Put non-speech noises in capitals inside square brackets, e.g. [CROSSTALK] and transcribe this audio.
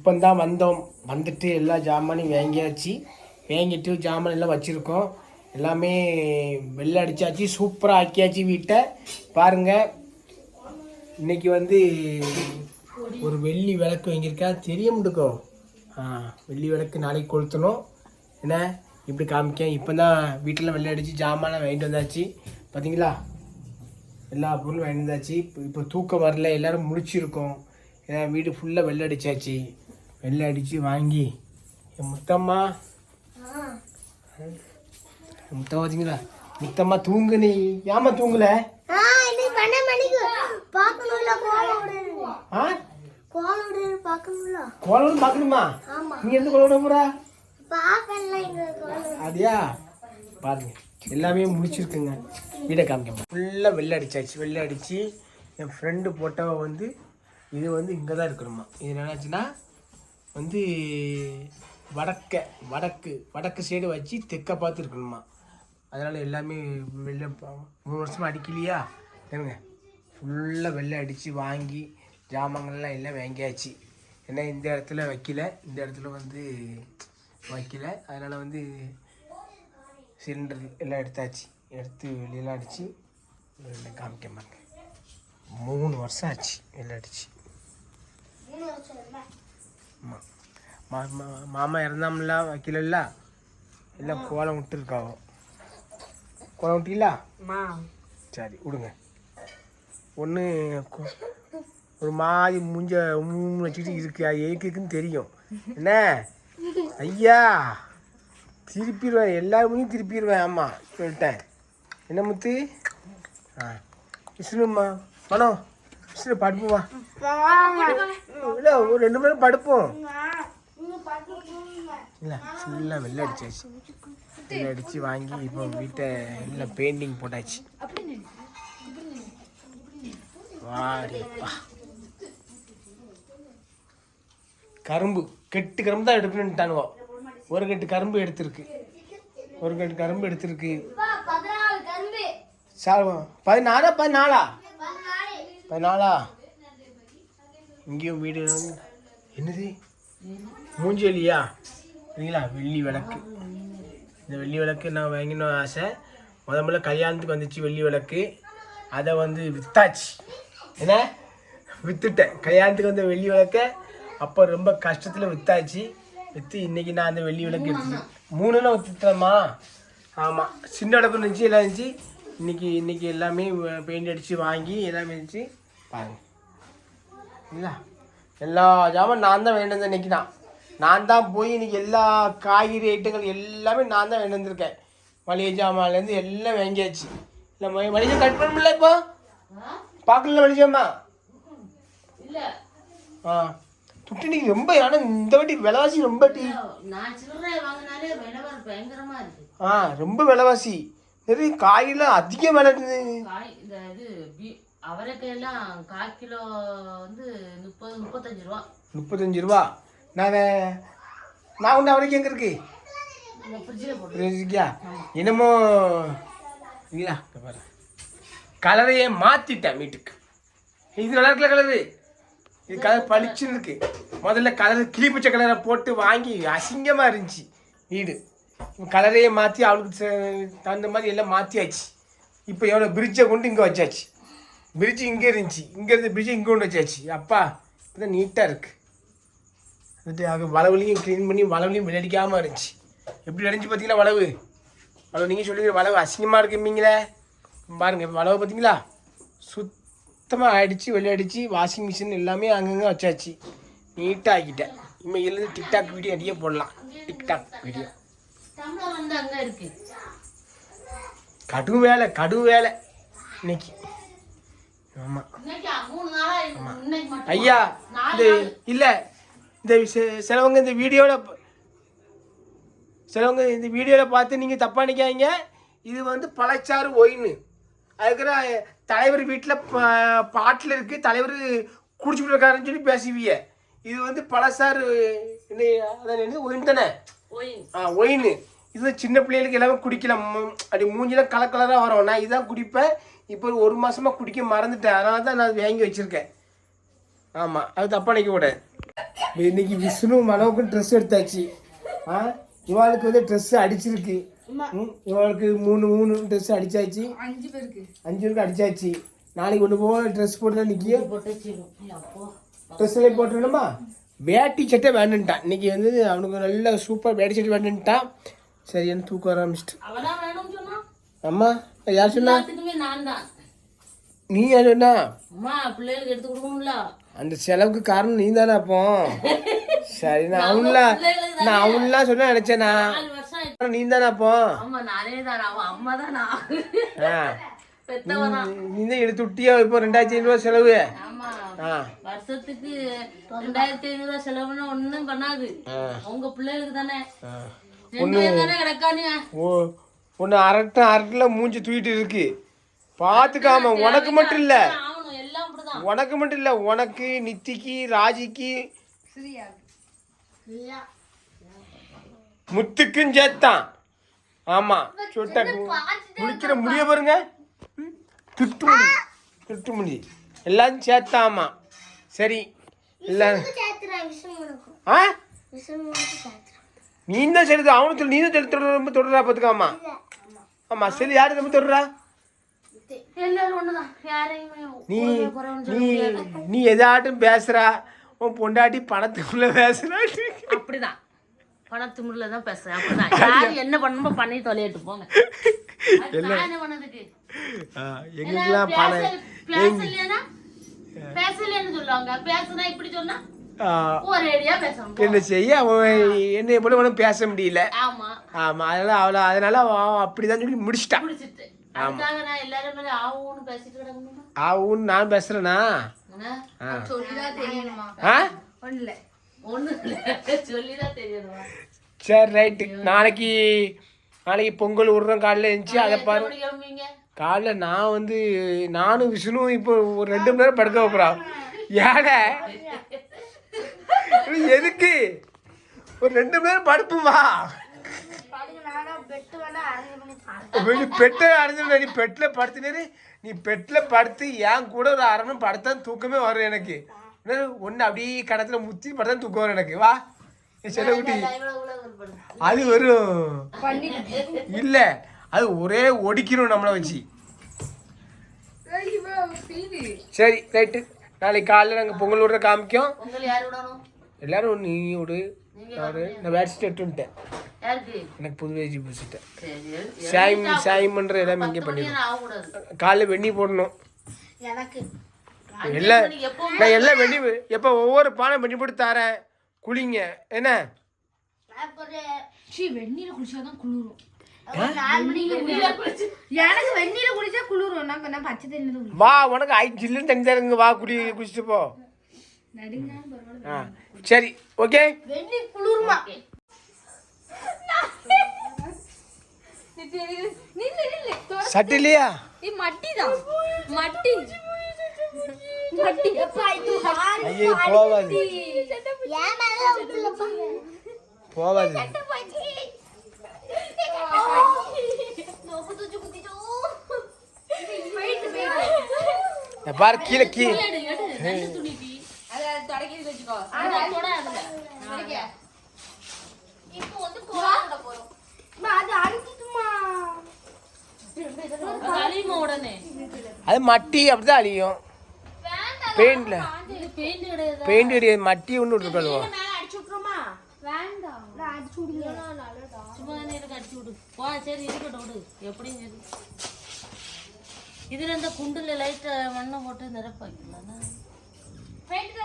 இப்போ தான் வந்தோம். வந்துட்டு எல்லா ஜாமானையும் வாங்கியாச்சு. வாங்கிட்டு ஜாமான் எல்லாம் வச்சுருக்கோம். எல்லாமே வெள்ளை அடிச்சாச்சு. சூப்பராக ஆக்கியாச்சு வீட்டை. பாருங்கள் இன்னைக்கு வந்து ஒரு வெள்ளி விளக்கு வாங்கியிருக்கேன் தெரிய முடிக்கும் ஆ வெள்ளி விளக்கு நாளைக்கு கொளுத்தணும். என்ன? இப்படி காமிக்கேன். இப்போ தான் வீட்டில் வெள்ளை அடித்து ஜாமான் வாங்கிட்டு வந்தாச்சு. பார்த்தீங்களா எல்லா பொருளும் வாங்கிட்டு வந்தாச்சு. இப்போ இப்போ தூக்கம் வரல. எல்லோரும் முடிச்சிருக்கோம் ஏன்னா வீடு ஃபுல்லாக வெள்ளை அடிச்சாச்சு. வெள்ளை அடித்து வாங்கி. என் முத்தம்மா. என் முத்தம்மா பார்த்தீங்களா முத்தம்மா தூங்கு நீ. ஏமா தூங்கல? கோலம் பார்க்கணுமா? நீ எந்த கோலம் விட போறா? அப்படியா? பாருங்க எல்லாமே முடிச்சிருக்குங்க. வீடை காமிக்க ஃபுல்லாக வெள்ளை அடிச்சாச்சு. வெள்ளை அடித்து என் ஃப்ரெண்டு போட்டவ வந்து இது வந்து இங்கே தான் இருக்கணுமா. இது என்னாச்சுன்னா வந்து வடக்க வடக்கு வடக்கு சைடு வச்சு தெற்க பார்த்து இருக்கணுமா அதனால் எல்லாமே வெள்ளை மூணு வருஷமாக அடிக்கலையா? என்னங்க ஃபுல்லாக வெள்ளை அடித்து வாங்கி ஜாமான்கள்லாம் எல்லாம் வாங்கியாச்சு. ஏன்னா இந்த இடத்துல வைக்கல. இந்த இடத்துல வந்து வைக்கல. அதனால் வந்து சிலிண்டர் எல்லாம் எடுத்தாச்சு. எடுத்து வெளியெல்லாம் அடித்து வெளில காமிக்க மாட்டேன். மூணு வருஷம் ஆச்சு வெளில அடிச்சு. மாமா இறந்தாமல வைக்கலல்ல? எல்லாம் கோலம் விட்டுருக்காவோ? கோலம் விட்டீங்களா? சரி விடுங்க. ஒன்று ஒரு மாதிரி முஞ்ச மூணு வச்சுக்கிட்டு இருக்கு. அது எதுக்கு இருக்குன்னு தெரியும். என்ன? ஐயா திருப்பிடுவேன். எல்லாருமே திருப்பிடுவேன். ஆமாம் சொல்லிட்டேன். என்ன முத்து? ஆ விஷ்ணும்மா. பணம் விஷ்ணு படுப்புவா இல்லை ஒரு ரெண்டு மணி நேரம் படுப்போம். இல்லை ஃபுல்லாக வெள்ளை அடிச்சாச்சு. வெள்ளை அடித்து வாங்கி இப்போ வீட்டை எல்லாம் பெயிண்டிங் போட்டாச்சு. வாடிப்பா. கரும்பு கெட்டு கரும்பு தான் எடுக்கணுன்ட்டானுவோ ஒரு கட்டு கரும்பு எடுத்திருக்கு. ஒரு கட்டு கரும்பு எடுத்திருக்கு. சார் பதினாறா பதினாலா? பதினாலு? இங்கேயும் வீடு என்னது? மூஞ்சலியா? சரிங்களா வெள்ளி விளக்கு. இந்த வெள்ளி விளக்கு நான் வாங்கணும் ஆசை. முத முதல்ல கல்யாணத்துக்கு வந்துச்சு வெள்ளி விளக்கு. அதை வந்து வித்தாச்சு. என்ன? வித்துட்டேன். கல்யாணத்துக்கு வந்த வெள்ளி விளக்கை அப்போ ரொம்ப கஷ்டத்தில் வித்தாச்சு. விற்று இன்னைக்கு நான் அந்த வெள்ளி விளக்கு எடுத்து மூணுலாம் வித்துட்டேம்மா. ஆமாம் சின்ன விளக்கு இருந்துச்சு எல்லாம் இருந்துச்சு. இன்னைக்கு இன்னைக்கு எல்லாமே பெயிண்ட் அடித்து வாங்கி எல்லாமே இருந்துச்சு. பாருங்க. இல்லை எல்லா ஜாமான் நான் தான் வேண்டு இன்னைக்கு தான் நான் தான் போய் இன்னைக்கு எல்லா காய்கறி ஐட்டங்கள் எல்லாமே நான் தான் வேண்டு வந்திருக்கேன். மளிகை ஜாமான்லேருந்து எல்லாம் வாங்கியாச்சு. இல்லை மளிகை கட் பண்ண முடியல இப்போ? பார்க்கல மளிகைம்மா ஆ. துட்டு நீங்க ரொம்ப ஆனால் இந்த வாட்டி விலைவாசி ரொம்ப டீ. ஆ ரொம்ப விலைவாசி. நிறைய காயெல்லாம் அதிக விலை அவரைக்காயெல்லாம் கால் கிலோ வந்து முப்பது முப்பத்தஞ்சு ரூபா. முப்பத்தஞ்சு ரூபா? நான் நான் உண்டு அவரைக்கு எங்கே இருக்கு? ஃப்ரிட்ஜில் என்னமோ இல்லையா பாரு. கலரையே மாற்றிட்டேன் வீட்டுக்கு. இது நல்லா இருக்குல்ல கலரு? இது கலர் பளிச்சுன்னு இருக்கு. முதல்ல கலர் கிளிப்பச்ச கலரை போட்டு வாங்கி அசிங்கமாக இருந்துச்சு வீடு. கலரையே மாற்றி அவளுக்கு தகுந்த மாதிரி எல்லாம் மாற்றியாச்சு இப்போ எவ்வளோ பிரிட்ஜை கொண்டு இங்கே வச்சாச்சு. பிரிட்ஜ் இங்கே இருந்துச்சு. இங்கே இருந்த பிரிட்ஜை இங்கே கொண்டு வச்சாச்சு. அப்பா இப்போ தான் நீட்டாக இருக்குது வந்துட்டு அது வளவுலையும் க்ளீன் பண்ணி வளவுலையும் விளையாடிக்காமல் இருந்துச்சு. எப்படி அடைஞ்சு பார்த்தீங்களா வளவு? வளவு நீங்கள் சொல்லுங்க வளவு அசிங்கமாக இருக்குமீங்களே பாருங்க இப்ப வளவு பார்த்தீங்களா? சுத்தமாக அடித்து வெளியடிச்சு வாஷிங் மிஷின் எல்லாமே அங்கங்கே வச்சாச்சு. நீட்டாக ஆக்கிட்டேன். இனிமேல் டிக்டாக் வீடியோ நிறைய போடலாம். டிக்டாக் வீடியோ கடும் வேலை கடும் வேலை. இன்னைக்கு ஆமாம் ஐயா இந்த இல்லை இந்த சிலவங்க இந்த வீடியோவில் சிலவங்க இந்த வீடியோவில் பார்த்து நீங்கள் தப்பாக நினைக்காதீங்க. இது வந்து பழச்சாறு ஒயின்னு. அதுக்கிற தலைவர் வீட்டில் பாட்டில் இருக்குது தலைவர் குடிச்சுட்டு இருக்காருன்னு சொல்லி பேசுவீங்க இது வந்து பழச்சாறு என்ன ஒயின் தானே? ஆ ஒயின் இது சின்ன பிள்ளைகளுக்கு எல்லாமே குடிக்கலாம். அப்படி மூஞ்சிலாம் கலர் கலராக வரும். நான் இதான் குடிப்பேன். இப்போ ஒரு ஒரு மாசமா குடிக்க மறந்துட்டேன். அதனால தான் நான் வாங்கி வச்சுருக்கேன். ஆமாம் அது தப்பாக நினைக்க கூடாது. இன்னைக்கு விஷ்ணு மனோவுக்கும் ட்ரெஸ் எடுத்தாச்சு. ஆ? இவாளுக்கு வந்து ட்ரெஸ் அடிச்சிருக்கு. இவாளுக்கு மூணு மூணு ட்ரெஸ் அடிச்சாச்சு. அஞ்சு பேருக்கு. அஞ்சு பேருக்கு அடிச்சாச்சு. நாளைக்கு ஒன்று போக ட்ரெஸ் போட்டு நிற்கி போட்டு வச்சிருக்கோம் அப்போ. ட்ரெஸ் எல்லாம் போட்டுணுமா வேட்டி சட்டை வேணுன்ட்டான் இன்னைக்கு வந்து அவனுக்கு நல்ல சூப்பர் வேட்டி சட்டை வேணுன்ட்டான் சரி எனக்கு தூக்கம் வர ஆரம்பிச்சிட்டு. அவதான் வேணும்னு சொன்னா அம்மா? யார் சொன்னா? எல்லாத்துக்குமே நான் தான். நீ யார் சொன்னா? அம்மா பிள்ளைகளுக்கு எடுத்து கொடுக்கணும்ல. அந்த செலவுக்கு காரணம் நீ தானே அப்போ. சரி நான் அவன்லாம் நான் அவன்லாம் சொன்ன நினைச்சேனா. நீ தானே அப்போ? நீ தான் எடுத்து விட்டியா இப்போ ரெண்டாயிரத்தி ஐநூறுவா செலவு? வருஷத்துக்கு ரெண்டாயிரத்தி ஐநூறு செலவுன்னு ஒண்ணும் பண்ணாது. உங்க பிள்ளைகளுக்கு தானே. ஓ ஒன்று அரட்டை அரட்டில் மூஞ்சி தூக்கிட்டு இருக்கு. பார்த்துக்காம உனக்கு மட்டும் இல்லை. உனக்கு மட்டும் இல்லை உனக்கு நித்திக்கு ராஜிக்கு. சரியா முத்துக்கும் சேர்த்தான். ஆமாம் சுட்ட முடிக்கிற முடிய பாருங்க. ம், துட்டு முடி துட்டு முடி எல்லாரும் சேர்த்தான் ஆமாம் சரி இல்லை ஆ நீ தான் சரி அவனுக்கு சொல்லு, நீ தான் சொல்லி தொடர ரொம்ப தொடரா பார்த்துக்காமா ஆமாம் சரி யாரு ரொம்ப தொடரா? எல்லாரும் ஒண்ணுதான். யாரையுமே நீ சொல்ல நீ. நீ எதாட்டும் பேசுறா. உன் பொண்டாட்டி பணத்துக்குள்ள பேசுறாட்டு அப்படிதான். பணத்துமுள்ள தான் பேசுறேன். அப்படிதான். யாரு என்ன பண்ணணுமோ பண்ணி தொலையிட்டு போங்க. [LAUGHS] எங்களுக்கெல்லாம் பணம். சொல்லுவாங்க. பேசுனா இப்படி சொன்னா? என்ன செய்ய? அவன் என்னை போல ஒன்றும் பேச முடியல. ஆமா. ஆமா அதனால அவளை அதனால அவன் அப்படிதான் சொல்லி முடிச்சிட்டான் பிடிச்சிட்டு அதுக்காக நான் பேசுறேனா? சரி ரைட்டு. நாளைக்கு நாளைக்கு பொங்கல் விடுறோம் காலைல எழுந்துச்சு அதை பாரு. காலைல நான் வந்து நானும் விஷ்ணுவும் இப்போ ஒரு ரெண்டு மணி நேரம் படுக்க வைப்போம். ஏட. [LAUGHS] எதுக்கு? ஒரு ரெண்டு மணி நேரம் படுப்புமா நீ பெட்டை அடைஞ்சு நீ பெட்டில் படுத்துனே நீ பெட்டில் படுத்து என் கூட ஒரு அரை மணி படுத்தா தூக்கமே வரும் எனக்கு. ஒன்று அப்படியே கடத்தில் முத்தி படுத்தா தூக்கம் வரும் எனக்கு. வா. செல்ல குட்டி. அது வரும். இல்லை அது ஒரே ஒடிக்கணும் நம்மளை வச்சு. சரி ரைட்டு. நாளைக்கு காலையில் நாங்கள் பொங்கல் விடுற காமிக்கோம். யார் எல்லாரும் நீ விடு. நான் விடு. நான் வேடிச்சுட்டு எடுத்துட்டேன் எனக்கு புது வேஜி பூசிட்டேன் சாயம் சாயம் பண்ணுற எல்லாமே இங்கே பண்ணி மணி ஆகக்கூடாது. காலைல வெண்ணி போடணும். எனக்கு எல்லாம் நான் எல்லாம் வெண்ணி எப்போ ஒவ்வொரு பானை வெண்ணி போட்டு தரேன். குளிங்க. என்ன? நான் ஒரு சீ வெந்நீர் குளிச்சாதான் குளிரும். ஒரு நாலு மணிக்கு எனக்கு வெந்நீர் குளிச்சா குளிரும். நான் நான் பச்சை தண்ணி தான் வா உனக்கு ஐ ஜில்லுன்னு தண்ணி தருங்க வா குடி குடிச்சிட்டு போ. ஆ சரி ஓகே? வெண்ணி குளிருமா. சட்டு இல்லையா? மட்டி தான். மட்டி. போவாது போவாது பாரு கீழே கீழே. தொடக்கி வச்சுக்கோ. இப்போ வந்து கோலா போறோம். அது அடிச்சிட்டுமா அது மட்டி அப்படிதான் அழியும். பெயிண்ட்ல இது பெயிண்ட் கிடையாது. மட்டி ஒன்று விட்டுருக்கோம் இதுல இந்த குண்டுல லைட் மண்ணை போட்டு நிரப்ப வைக்கலாம் பெயிண்ட்